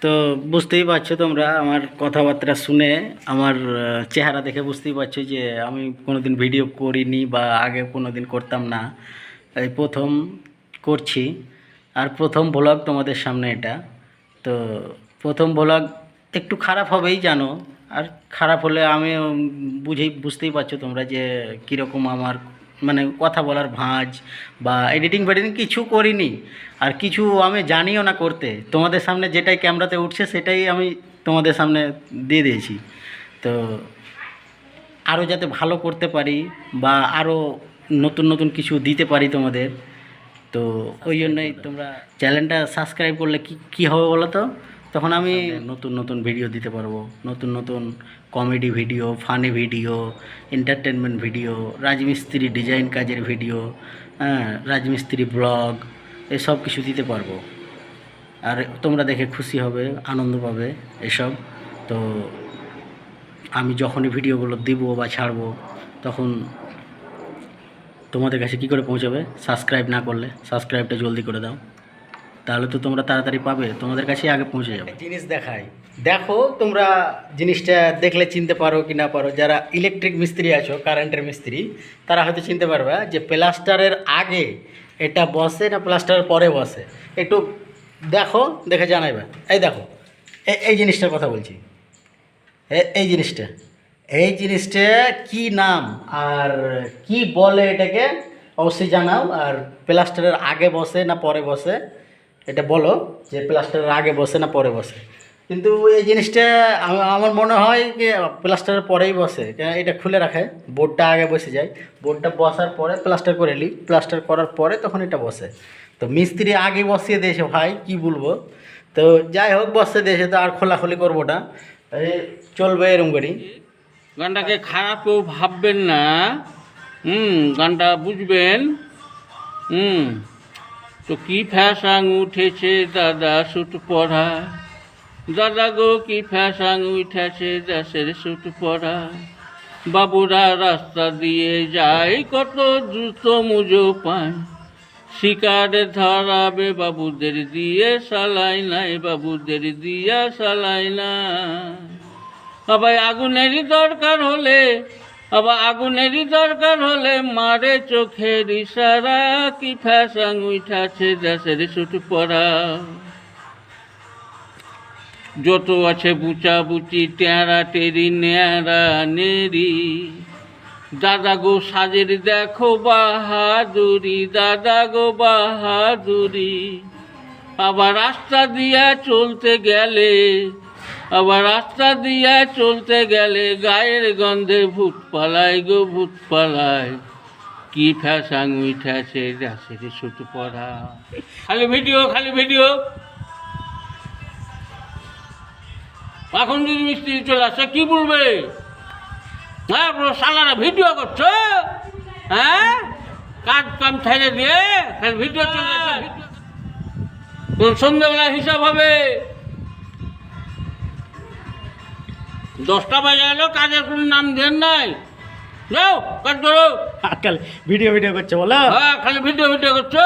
তো বুঝতেই পারছ তোমরা, আমার কথাবার্তা শুনে, আমার চেহারা দেখে বুঝতেই পারছ যে আমি কোনোদিন ভিডিও করিনি বা আগে কোনোদিন করতাম না। এই প্রথম করছি। আর প্রথম ব্লগ তোমাদের সামনে এটা। তো প্রথম ব্লগ একটু খারাপ হবেই জানো। আর খারাপ হলে আমি বুঝেই, বুঝতেই পারছ তোমরা যে কীরকম আমার মানে কথা বলার ভাঁজ বা এডিটিং ফেডিটিং কিছু করিনি। আর কিছু আমি জানিও না করতে। তোমাদের সামনে যেটাই ক্যামেরাতে উঠছে, সেটাই আমি তোমাদের সামনে দিয়ে দিয়েছি। তো আরও যাতে ভালো করতে পারি বা আরও নতুন নতুন কিছু দিতে পারি তোমাদের, তো ওই জন্যই তোমরা চ্যানেলটা সাবস্ক্রাইব করলে কি, কী হবে বলো তো? তখন আমি নতুন নতুন ভিডিও দিতে পারব, নতুন নতুন comedy video funny video entertainment video রাজমিস্ত্রি ডিজাইন কাজের ভিডিও হ্যাঁ রাজমিস্ত্রি ব্লগ এসব কিছু দিতে পারব। আর তোমরা দেখে খুশি হবে, আনন্দ পাবে এসব। তো আমি যখনই ভিডিওগুলো দিব বা ছাড়বো, তখন তোমাদের কাছে কি করে পৌঁছাবে? সাবস্ক্রাইব না করলে সাবস্ক্রাইবটা জলদি করে দাও। তাহলে তো তোমরা তাড়াতাড়ি পাবে, তোমাদের কাছেই আগে পৌঁছে যাবে। জিনিস দেখাই। দেখো, তোমরা জিনিসটা দেখলে চিনতে পারো কি না পারো, যারা ইলেকট্রিক মিস্ত্রি আছো, কারেন্টের মিস্ত্রি, তারা হয়তো চিনতে পারবে যে প্লাস্টারের আগে এটা বসে না প্লাস্টারের পরে বসে। একটু দেখো, দেখে জানাইবে এই দেখো এই এই জিনিসটার কথা বলছি। এই জিনিসটা। এই জিনিসটা কি নাম আর কি বলে এটাকে? অবশ্যই জানাও। আর প্লাস্টারের আগে বসে না পরে বসে? এটা বলো যে প্লাস্টারের আগে বসে না পরে বসে? কিন্তু এই জিনিসটা আমার মনে হয় যে প্লাস্টারের পরেই বসে। কেন এটা খুলে রাখে, বোর্ডটা আগে বসে যায়। বোর্ডটা বসার পরে প্লাস্টার করে নিই প্লাস্টার করার পরে তখন এটা বসে। তো মিস্ত্রি আগে বসিয়ে দিয়েছে, ভাই, কি বলব? তো যাই হোক, বসে দিয়েছে, তো আর খোলাখুলি করব না। চলবে এরম করি গানটাকে খারাপ কেউ ভাববেন না। হুম, গানটা বুঝবেন। হুম। তো কি ফ্যাশাং উঠেছে দাদা সুট পড়া দাদা গো, কি ফ্যাশাং উঠেছে দেশের সুট পড়া বাবুরা রাস্তা দিয়ে যায়, কত দ্রুত মুজো পায়। শিকারে ধরাবে বাবুদের দিয়ে, সালাই নাই বাবুদের দিয়া, সালাই না আবার আগুনেরই দরকার হলে আবার আগুনেরই দরকার হলে মারে চোখের ইশারা, কি ফ্যাশাং উঠাছে দেশের সুট পরা। যত আছে বুচা বুচি টেঁড়া টেরি নেড়া। নেরি দাদা গো সাজের দেখো বাহাদুরি, দাদা গো বাহাদুরি। আবার রাস্তা দিয়া চলতে গেলে আবার রাস্তা দিয়া চলতে গেলে গায়ের গন্ধে ভূত পালায় গো, ভূত পালায়। কি ফ্যাশাং উঠেছে দেশের সুট পড়া। খালি ভিডিও খালি ভিডিও। এখন যদি মিস্ত্রি চলে আসে, কি বলবে? হ্যাঁ শালারা ভিডিও করছ? হ্যাঁ? কাজ কাম ছেড়ে দিয়ে খালি ভিডিও চলে আসে, ভিডিও সন্ধ্যাবেলা হিসাব হবে? দশটা বাজে গেল কাজের কোনো নাম দেন নাই। যাও কাজ করো। আজকাল ভিডিও ভিডিও করছে বলো। হ্যাঁ খালি ভিডিও ভিডিও করছ?